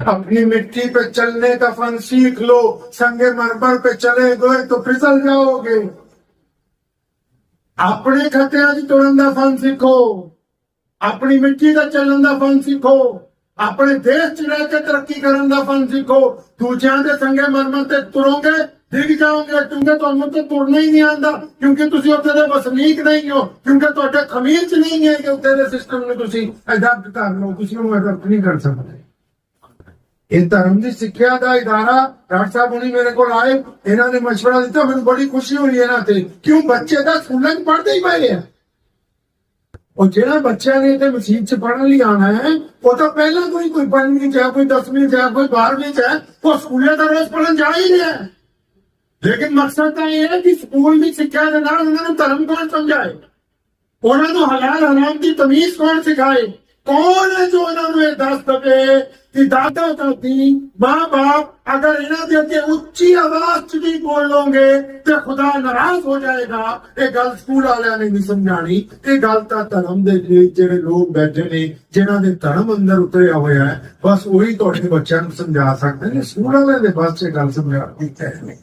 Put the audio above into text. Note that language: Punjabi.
अपनी मिट्टी पे चलने का फन सीख लो संगे मरमर पे चले गए तो फिसल जाओगे ਆਪਣੇ ਖਤਿਆਂ 'ਚ ਤੁਰਨ ਦਾ ਫਨ ਸਿੱਖੋ ਆਪਣੀ ਮਿੱਟੀ ਦਾ ਚੱਲਣ ਦਾ ਫਨ ਸਿੱਖੋ ਆਪਣੇ ਦੇਸ਼ 'ਚ ਰਹਿ ਕੇ ਤਰੱਕੀ ਕਰਨ ਦਾ ਫਨ ਸਿੱਖੋ ਦੂਜਿਆਂ ਦੇ ਸੰਗੇ ਮਰਮਰ ਤੇ ਤੁਰੋਗੇ ਡਿੱਗ ਜਾਓਗੇ ਕਿਉਂਕਿ ਤੁਹਾਨੂੰ ਤੇ ਤੁਰਨਾ ਹੀ ਨਹੀਂ ਆਂਦਾ ਕਿਉਂਕਿ ਤੁਸੀਂ ਉੱਥੇ ਦੇ ਵਸਨੀਕ ਨਹੀਂ ਹੋ ਕਿਉਂਕਿ ਤੁਹਾਡੇ ਖਮੀਰ 'ਚ ਨਹੀਂ ਹੈ ਕਿ ਉੱਥੇ ਦੇ ਸਿਸਟਮ ਨੂੰ ਤੁਸੀਂ ਅਡਾਪਟ ਕਰ ਲਓ ਤੁਸੀਂ ਉਹਨੂੰ ਅਡਾਪਟ ਨਹੀਂ ਕਰ ਸਕਦੇ ਇਹ ਧਰਮ ਦੀ ਸਿੱਖਿਆ ਦਾ ਇਦਾਰਾ ਡਾਕਟਰ ਸਾਹਿਬ ਹੁਣੀ ਮੇਰੇ ਕੋਲ ਆਏ, ਇਹਨਾਂ ਨੇ ਮਸ਼ਵਰਾ ਦਿੱਤਾ, ਮੈਨੂੰ ਬੜੀ ਖੁਸ਼ੀ ਹੋਈ ਇਹਨਾਂ ਤੇ। ਕਿਉਂ ਬੱਚੇ ਤਾਂ ਸਕੂਲਾਂ 'ਚ ਪੜ੍ਹਦੇ ਹੀ ਪਏ ਆ? ਉਹ ਜਿਹੜਾ ਬੱਚਾ ਨੇ ਤੇ ਮਸੀਤ 'ਚ ਪੜ੍ਹਨ ਲਈ ਆਣਾ ਹੈ, ਉਹ ਤਾਂ ਪਹਿਲਾਂ ਕੋਈ ਕੋਈ ਪੰਜਵੀਂ 'ਚ ਹੈ, ਕੋਈ 10ਵੀਂ 'ਚ ਹੈ, ਕੋਈ 12ਵੀਂ 'ਚ ਹੈ, ਉਹ ਸਕੂਲੇ ਦਾ ਰੋਜ਼ ਪੜ੍ਹਨ ਜਾ ਹੀ ਰਿਹਾ ਲੇਕਿਨ ਮਕਸਦ ਤਾਂ ਇਹ ਹੈ ਕਿ ਸਕੂਲ ਦੀ ਸਿੱਖਿਆ ਦੇ ਨਾਲ ਉਹਨਾਂ ਨੂੰ ਧਰਮ ਕੌਣ ਸਮਝਾਏ? ਉਹਨਾਂ ਨੂੰ ਹਲਾਲ ਹਰਾਮ ਦੀ ਤਮੀਜ਼ ਕੌਣ ਸਿਖਾਏ? ਕੌਣ ਹੈ ਜੋ ਇਹਨਾਂ ਨੂੰ ਇਹ ਦੱਸ ਦਵੇ ਕਿ ਦਾਦਾ ਦਾਦੀ ਮਾਂ ਬਾਪ ਅਗਰ ਇਹਨਾਂ ਦੇ ਅੱਗੇ ਉੱਚੀ ਆਵਾਜ਼ 'ਚ ਵੀ ਬੋਲੋਗੇ ਤੇ ਖੁਦਾ ਨਾਰਾਜ਼ ਹੋ ਜਾਏਗਾ। ਇਹ ਗੱਲ ਸਕੂਲ ਵਾਲਿਆਂ ਨੇ ਨਹੀਂ ਸਮਝਾਣੀ ਇਹ ਗੱਲ ਤਾਂ ਧਰਮ ਦੇ ਲਈ ਜਿਹੜੇ ਲੋਕ ਬੈਠੇ ਨੇ, ਜਿਨ੍ਹਾਂ ਦੇ ਧਰਮ ਅੰਦਰ ਉਤਰਿਆ ਹੋਇਆ ਹੈ, ਬਸ ਉਹੀ ਤੁਹਾਡੇ ਬੱਚਿਆਂ ਨੂੰ ਸਮਝਾ ਸਕਦੇ ਨੇ। ਸਕੂਲ ਵਾਲਿਆਂ ਦੇ ਬਸ ਇਹ ਗੱਲ ਸਮਝਾ ਦਿੱਤੀ ਹੈ।